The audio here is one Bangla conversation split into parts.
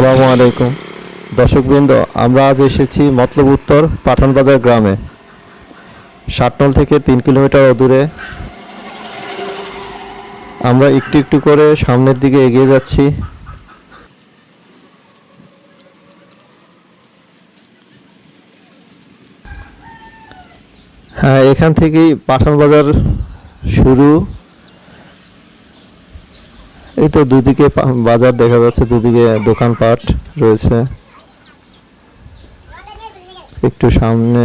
আসসালামু আলাইকুম। দর্শকবৃন্দ, আমরা আজ এসেছি মতলব উত্তর পাঠানবাজার গ্রামে। সাতনল থেকে তিন কিলোমিটার দূরে। আমরা একটু একটু করে সামনের দিকে এগিয়ে যাচ্ছি। হ্যাঁ এখান থেকেই পাঠানবাজার শুরু। এই তো দুদিকে বাজার দেখা যাচ্ছে দুদিকে দোকানপাট রয়েছে। একটু সামনে,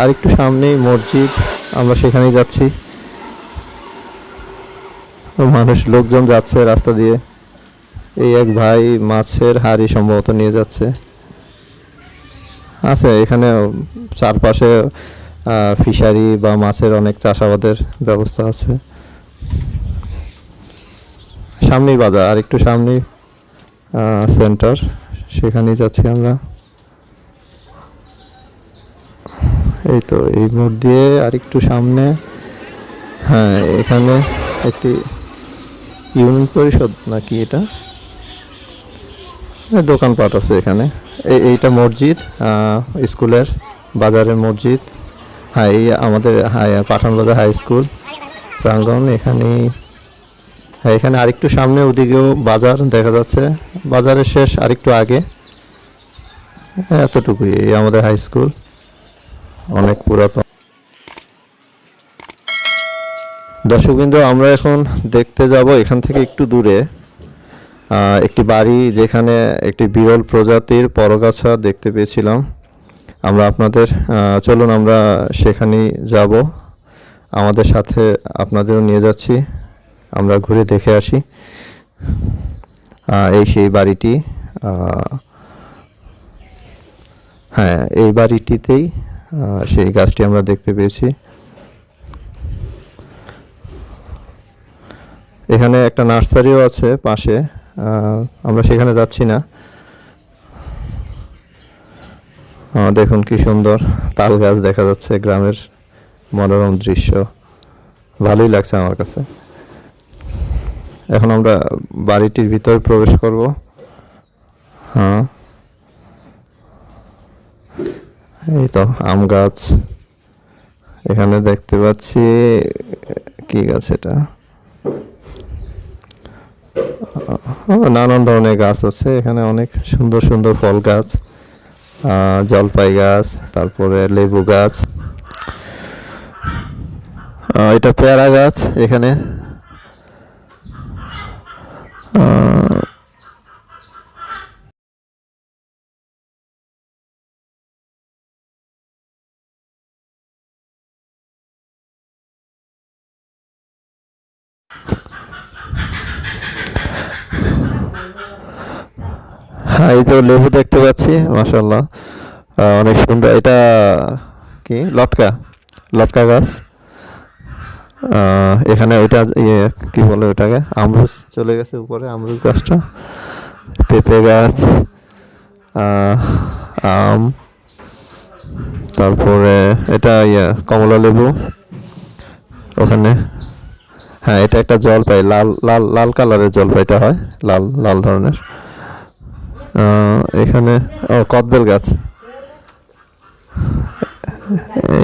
আর একটু সামনেই মসজিদ, আমরা সেখানেই যাচ্ছি। মানুষ, লোকজন যাচ্ছে রাস্তা দিয়ে। এই এক ভাই মাছের হাড়ি সম্ভবত নিয়ে যাচ্ছে। আছে, এখানে চারপাশে ফিশারি বা মাছের অনেক চাষাবাদের ব্যবস্থা আছে। সামনেই বাজার, আর একটু সামনেই সেন্টার সেখানেই যাচ্ছি আমরা। এই তো, এই মোড় দিয়ে আর একটু সামনে হ্যাঁ এখানে একটি ইউনিয়ন পরিষদ নাকি এটা? দোকানপাট আছে এখানে। এই এইটা মসজিদ স্কুলের বাজারের মসজিদ। হ্যাঁ এই আমাদের হাই, পাঠানবাজার হাই স্কুল প্রাঙ্গন এখানেই হ্যাঁ এখানে আরেকটু সামনে ওদিকেও বাজার দেখা যাচ্ছে। বাজারের শেষ আরেকটু আগে। এতটুকুই, এই আমাদের হাই স্কুল অনেক পুরাতন। দর্শকবৃন্দ, আমরা এখন দেখতে যাব এখান থেকে একটু দূরে। একটি বাড়ি যেখানে একটি বিরল প্রজাতির পরগাছা দেখতে পেয়েছিলাম। আমরা আপনাদের চলুন আমরা সেখানেই যাব। আমাদের সাথে আপনাদেরও নিয়ে যাচ্ছি। আমরা ঘুরে দেখে আসি। এই সেই বাড়িটি হ্যাঁ এই বাড়িটিতেই সেই গাছটি আমরা দেখতে পেয়েছি। এখানে একটা নার্সারিও আছে পাশে আমরা সেখানে যাচ্ছি না। দেখুন কি সুন্দর তাল গাছ দেখা যাচ্ছে, গ্রামের মনোরম দৃশ্য। ভালোই লাগছে আমার কাছে। এখন আমরা বাড়িটির ভিতরে প্রবেশ করব। হ্যাঁ। এই তো, আম গাছ। এখানে দেখতে পাচ্ছি, কি গাছ এটা? নানান ধরনের গাছ আছে। এখানে অনেক সুন্দর সুন্দর ফল গাছ জলপাই গাছ, তারপরে লেবু গাছ। এটা পেয়ারা গাছ এখানে। হ্যাঁ এই তো লেবু দেখতে পাচ্ছি মাসাল্লাহ অনেক সুন্দর। এটা কি? লটকা। লটকা গাছ। এখানে ওইটা ইয়ে কি বলে ওটাকে আমরুজ চলে গেছে উপরে, আমরুজ গাছটা। পেঁপে গাছ আম, তারপরে এটা ইয়ে কমলা লেবু। ওখানে হ্যাঁ এটা একটা জলপাই, লাল লাল লাল কালারের জলপাইটা হয়, লাল লাল ধরনের। এখানে, ও, কদবেল গাছ।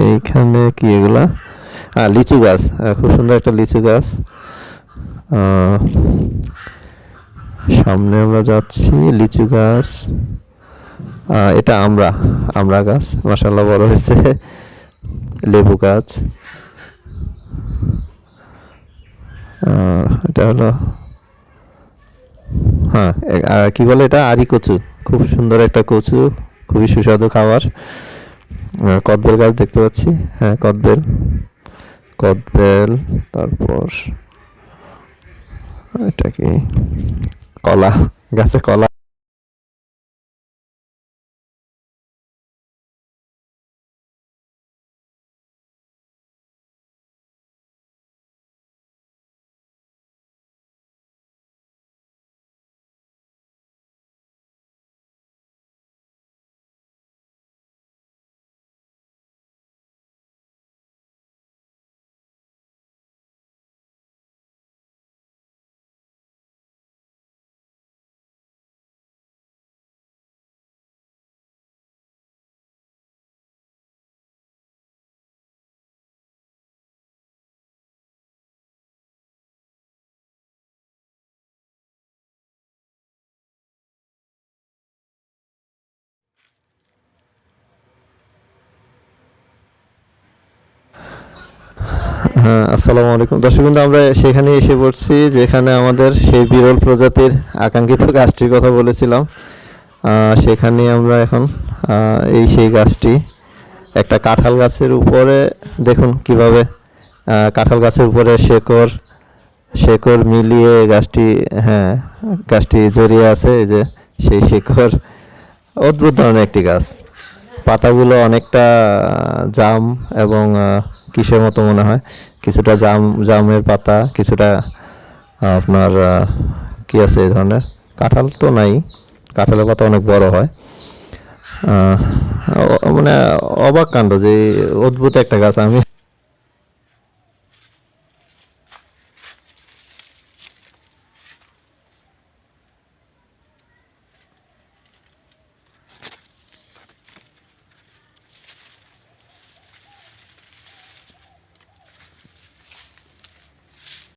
এইখানে কি এগুলা? হ্যাঁ লিচু গাছ। খুব সুন্দর একটা লিচু গাছ। সামনে আমরা যাচ্ছি, লিচু গাছ। এটা আমরা আমরা গাছ মাসাল্লাহ বড় হয়েছে। লেবু গাছ। এটা হলো হ্যাঁ কি বলে এটা? আরি কচু। খুব সুন্দর একটা কচু, খুবই সুস্বাদু খাবার। কদবেল গাছ দেখতে পাচ্ছি। হ্যাঁ কদবেল। কদবেল তারপর এটা কি? কলা গাছে কলা। হ্যাঁ আসসালামু আলাইকুম। দর্শক বিন্দু আমরা সেখানে এসে পড়ছি যেখানে আমাদের সেই বিরল প্রজাতির আকাঙ্ক্ষিত গাছটির কথা বলেছিলাম। সেখানে আমরা এখন এই সেই গাছটি, একটা কাঁঠাল গাছের উপরে, দেখুন কীভাবে কাঁঠাল গাছের উপরে শেকড় শেকড় মিলিয়ে গাছটি হ্যাঁ গাছটি জড়িয়ে আছে, এই যে সেই শেকড়। অদ্ভুত ধরনের একটি গাছ। পাতাগুলো অনেকটা জাম এবং কিসের মতো মনে হয়। কিছুটা জাম, জামের পাতা, কিছুটা আপনার কি আছে এই ধরনের? কাঁঠাল তো নাই। কাঁঠালের পাতা অনেক বড় হয়। মানে অবাক কাণ্ড যে অদ্ভুত একটা গাছ আমি।